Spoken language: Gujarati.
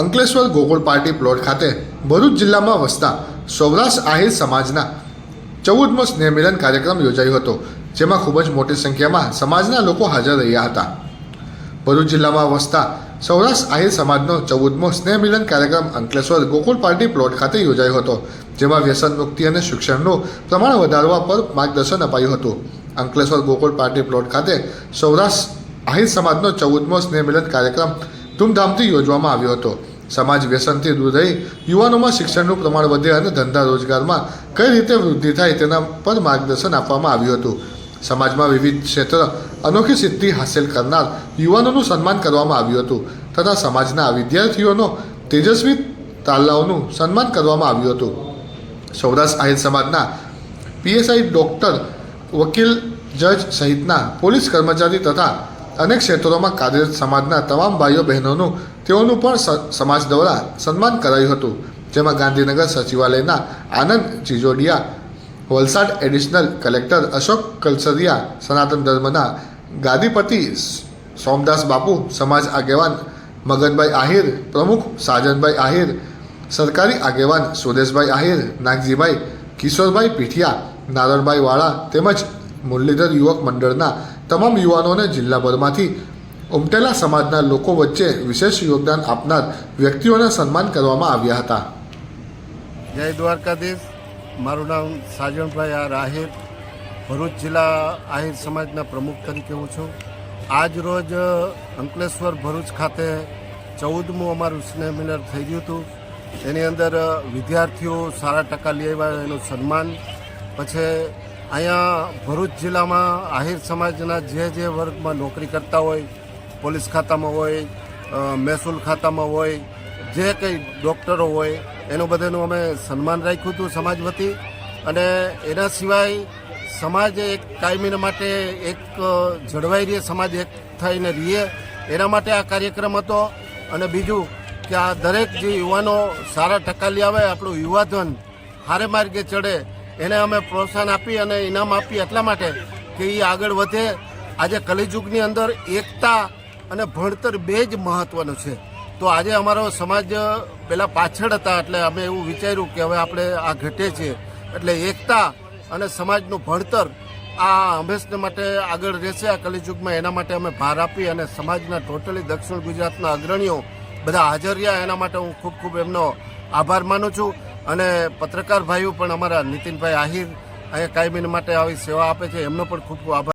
અંકલેશ્વર ગોકુળ પાર્ટી પ્લોટ ખાતે ભરૂચ જિલ્લામાં વસતા સૌરાષ્ટ્ર આહિર સમાજના ચૌદમો સ્નેહ મિલન કાર્યક્રમ યોજાયો હતો, જેમાં ખૂબ જ મોટી સંખ્યામાં સમાજના લોકો હાજર રહ્યા હતા. ભરૂચ જિલ્લામાં વસતા સૌરાષ્ટ્ર આહિર સમાજનો ચૌદમો સ્નેહમિલન કાર્યક્રમ અંકલેશ્વર ગોકુળ પાર્ટી પ્લોટ ખાતે યોજાયો હતો, જેમાં વ્યસન મુક્તિ અને શિક્ષણનું પ્રમાણ વધારવા પર માર્ગદર્શન અપાયું હતું. અંકલેશ્વર ગોકુળ પાર્ટી પ્લોટ ખાતે સૌરાષ્ટ્ર આહિર સમાજનો ચૌદમો સ્નેહ મિલન કાર્યક્રમ ધૂમધામથી યોજવામાં આવ્યો હતો. સમાજ વ્યસનથી દૂર રહી યુવાનોમાં શિક્ષણનું પ્રમાણ વધે અને ધંધા રોજગારમાં કઈ રીતે વૃદ્ધિ થાય તેના પર માર્ગદર્શન આપવામાં આવ્યું હતું. સમાજમાં વિવિધ ક્ષેત્ર અનોખી સિદ્ધિ હાંસલ કરનાર યુવાનોનું સન્માન કરવામાં આવ્યું હતું તથા સમાજના વિદ્યાર્થીઓનો તેજસ્વી તાલાઓનું સન્માન કરવામાં આવ્યું હતું. સૌરાષ્ટ્ર આહિર સમાજના પીએસઆઈ ડોક્ટર વકીલ જજ સહિતના પોલીસ કર્મચારી તથા અનેક ક્ષેત્રોમાં કાર્યરત સમાજના તમામ ભાઈઓ બહેનોનું તેઓનું પણ સમાજ દ્વારા સન્માન કરાયું હતું, જેમાં ગાંધીનગર સચિવાલયના આનંદ ચીજોડિયા વલસાડ એડિશનલ કલેક્ટર અશોક કલસરિયા, સનાતન ધર્મના ગાદીપતિ સોમદાસ બાપુ, સમાજ આગેવાન મગનભાઈ આહિર, પ્રમુખ સાજનભાઈ આહિર, સરકારી આગેવાન સુરેશભાઈ આહિર, નાગજીભાઈ કિશોરભાઈ પીઠિયા, નારણભાઈ વાળા તેમજ મુરલીધર યુવક મંડળના તમામ યુવાનોને જિલ્લાભરમાંથી ઉમટેલા સમાજના લોકો વચ્ચે વિશેષ યોગદાન આપનાર વ્યક્તિઓના સન્માન કરવામાં આવ્યા હતા. જય દ્વારકાધીશ. મારું નામ સાજણભાઈ આ આહિર ભરૂચ જિલ્લા આહિર સમાજના પ્રમુખ તરીકે હું છું. આજ રોજ અંકલેશ્વર ભરૂચ ખાતે ચૌદમું અમારું સ્નેહ મિલર થઈ ગયું હતું. એની અંદર વિદ્યાર્થીઓ સારા ટકા લઈ આવ્યા એનું સન્માન. પછી અહીંયા ભરૂચ જિલ્લામાં આહિર સમાજના જે જે વર્ગમાં નોકરી કરતા હોય, પોલીસ ખાતામાં હોય મહેસૂલ ખાતામાં હોય, જે કંઈ ડૉક્ટરો હોય, એનું બધાનું અમે સન્માન રાખ્યું હતું સમાજ વતી. અને એના સિવાય સમાજ એક કાયમીના માટે એક જળવાઈ રહે, સમાજ એક થઈને રહીએ. એના માટે આ કાર્યક્રમ હતો. અને બીજું કે આ દરેક જે યુવાનો સારા ટકા લઈ આવે, આપણું યુવાધન હારે માર્ગે ચડે એને અમે પ્રોત્સાહન આપી અને ઇનામ આપી એટલા માટે કે એ આગળ વધે. આજે કલિયુગની અંદર એકતા અને ભણતર બે જ મહત્વનું છે. તો આજે અમારો સમાજ પહેલાં પાછળ હતા એટલે અમે એવું વિચાર્યું કે હવે આપણે આ ઘટે છે એટલે એકતા અને સમાજનું ભણતર આ હંમેશને માટે આગળ રહેશે. આ કલિયુગમાં એના માટે અમે ભાર આપી અને સમાજના ટોટલી દક્ષિણ ગુજરાતના અગ્રણીઓ બધા હાજર રહ્યા. એના માટે હું ખૂબ ખૂબ એમનો આભાર માનું છું. અને પત્રકાર ભાઈઓ પણ અમારા નીતિનભાઈ આહિર અહીંયા કાયમીન માટે આવી સેવા આપે છે. એમનો પણ ખૂબ ખૂબ આભાર.